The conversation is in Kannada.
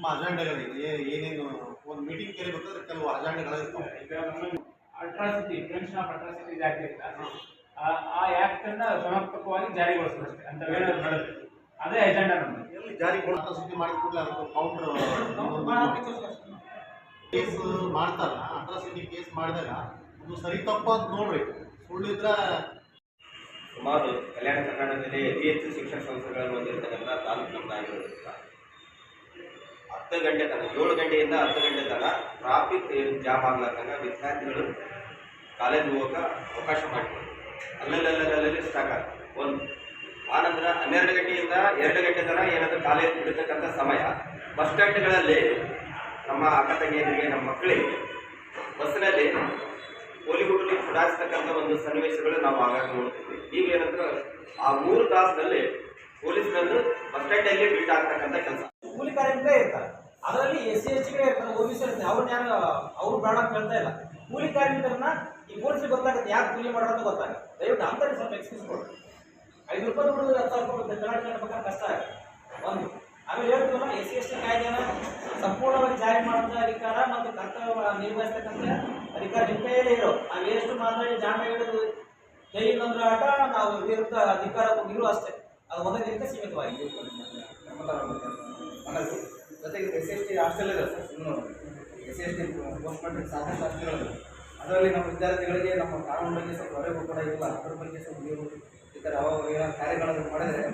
ನಿಮ್ಮ ಅಜೆಂಡಾಗಳಿದೆ. ಏನೇನು ಒಂದು ಮೀಟಿಂಗ್ ಕರಿಬೇಕಾದ್ರೆ ಕೆಲವು ಅಜೆಂಡಾಗಳಿರ್ತವೆ ಅಟ್ರಾಸಿಟಿ ಪ್ರಿವೆನ್ಷನ್ ಆಫ್ ಅಟ್ರಾಸಿಟಿ ಇರ್ತದೆ ಆ- ಆ ಆಕ್ಟ್ ಅನ್ನ ಸಮರ್ಪಕವಾಗಿ ಜಾರಿಗೊಳಿಸೋದು ಅಷ್ಟೇ. ಅಂತ ನಡೆದ್ರೆ ಅದೇ ಅಜೆಂಡಾ ನಮ್ಮದು ಎಲ್ಲಿ ಜಾರಿ ಅಟ್ರಾಸಿಟಿ ಮಾಡಿದ ಕೂಡಲೇ ಅದಕ್ಕೆ ಕೌಂಟರ್ ಕೇಸ್ ಮಾಡ್ತಾರಲ್ಲ ಅಟ್ರಾಸಿಟಿ ಕೇಸ್ ಮಾಡಿದಾಗ ಅದು ಸರಿ ತಪ್ಪು ಅಂತ ನೋಡ್ರಿ. ಸುಳ್ಳಿದ್ರೆ ಸುಮಾರು ಕಲ್ಯಾಣ ಕರ್ನಾಟಕದಲ್ಲಿ ಅತಿ ಹೆಚ್ಚು ಶಿಕ್ಷಣ ಸಂಸ್ಥೆಗಳನ್ನು ಹೊಂದಿರತಕ್ಕಂಥ ತಾಲೂಕು ನಮ್ಮದಾಗಿರೋದ್ರಿಂದ ಹತ್ತು ಗಂಟೆ ತನಕ, ಏಳು ಗಂಟೆಯಿಂದ ಹತ್ತು ಗಂಟೆ ತನಕ ಟ್ರಾಫಿಕ್ ಜಾಮ್ ಆಗ್ಲಾರ್ದಂಗ ವಿದ್ಯಾರ್ಥಿಗಳು ಕಾಲೇಜ್ ಹೋಗಕ್ಕೆ ಅವಕಾಶ ಮಾಡಿಕೊಡ್ತಾರೆ ಅಲ್ಲಲ್ಲಲ್ಲಲ್ಲಿ ಸ್ಟಾಕ್ ಆಗ್ತದೆ ಒಂದು, ಆನಂತರ ಹನ್ನೆರಡು ಗಂಟೆಯಿಂದ ಎರಡು ಗಂಟೆ ತನಕ ಏನಾದರೂ ಕಾಲೇಜ್ ಬಿಡ್ತಕ್ಕಂಥ ಸಮಯ. ಬಸ್ ಸ್ಟ್ಯಾಂಡ್ಗಳಲ್ಲಿ ನಮ್ಮ ಅಕ್ಕ ತಂಗಿಯರಿಗೆ, ನಮ್ಮ ಮಕ್ಕಳಿಗೆ ಬಸ್ಸಿನಲ್ಲಿ ಕೋಲಿ ಸುಡಾಯಿಸ್ತಕ್ಕಂಥ ಒಂದು ಸನ್ನಿವೇಶಗಳು ನಾವು ಆಗಾಗ ನೋಡ್ತೀವಿ. ಈಗ ಏನಂದ್ರೆ ಆ ಮೂರು ತಾಸಿನಲ್ಲಿ ಪೊಲೀಸ್ನನ್ನು ಬಸ್ ಸ್ಟ್ಯಾಂಡಲ್ಲಿ ಬೀಟ್ ಆಗ್ತಕ್ಕಂಥ ಕೆಲಸ. ಕೂಲಿ ಕಾರ್ಮಿಕರೇ ಇರ್ತಾರೆ. ಅದರಲ್ಲಿ ಎಸ್ ಸಿ ಎಸ್ ಟಿ ಅವ್ರನ್ನ ಯಾರು, ಅವ್ರು ಬೇಡ ಅಂತ ಹೇಳ್ತಾ ಇಲ್ಲ. ಕೂಲಿ ಕಾರ್ಮಿಕರನ್ನ ಈ ಪೊಲೀಸ್ ಗೊತ್ತಾಗುತ್ತೆ, ಯಾರು ಕೂಲಿ ಮಾಡೋದು ಅಂತ ಗೊತ್ತಾಗುತ್ತೆ ದಯವಿಟ್ಟು ಅಂತಾರೆ ಸ್ವಲ್ಪ ಎಕ್ಸ್ಕ್ಯೂಸ್ ಕೊಡಿ. ಐದು ರೂಪಾಯಿ ದುಡ್ಡು ಹತ್ತು ಸಾವಿರ ರೂಪಾಯಿ ಬೇಕಾದ್ರೆ ಕಷ್ಟ ಆಗುತ್ತೆ. ಒಂದು ಆಮೇಲೆ ಹೇಳ್ತೀವಲ್ಲ, ಎಸ್ ಸಿ ಎಸ್ ಟಿ ಕಾಯ್ದೆನ ಸಂಪೂರ್ಣವಾಗಿ ಜಾರಿ ಮಾಡಿದ ಅಧಿಕಾರ ಮತ್ತು ಕರ್ತವ್ಯ ನಿರ್ವಹಿಸ್ತಕ್ಕಂಥ ಅಧಿಕಾರ ನಿಮ್ಮ ಕೈಯಲ್ಲೇ ಇರೋ. ನಾವು ಎಷ್ಟು ಮಾತಾಡಿ ಜಾಣ ಹಿಡಿದು ಜೈಲಿನಂದ್ರೆ ಆಟ ನಾವು ವಿರುದ್ಧ ಅಧಿಕಾರ ಇರು ಅಷ್ಟೇ ಅದು ಒಂದೇ ದಿನಕ್ಕೆ ಸೀಮಿತವಾಗಿ ಎಸ್ ಎಸ್ ಟಿ ಹಾಸ್ಟೆಲ್ ಇದೆ ಸರ್ ಇನ್ನೂ S S T post matric ಸಾಕಷ್ಟು ಹಾಸ್ಟೆಲ್ಗಳಿದೆ ಅದರಲ್ಲಿ ನಮ್ಮ ವಿದ್ಯಾರ್ಥಿಗಳಿಗೆ ನಮ್ಮ ಕಾನೂನು ಬಗ್ಗೆ ಸ್ವಲ್ಪ ಅರಿವು ಕೂಡ ಇಲ್ಲ ಅದ್ರ ಬಗ್ಗೆ ಸ್ವಲ್ಪ ನೀವು ಈ ಥರ ಅವಾಗ ಕಾರ್ಯಗಳನ್ನು ಮಾಡಿದರೆ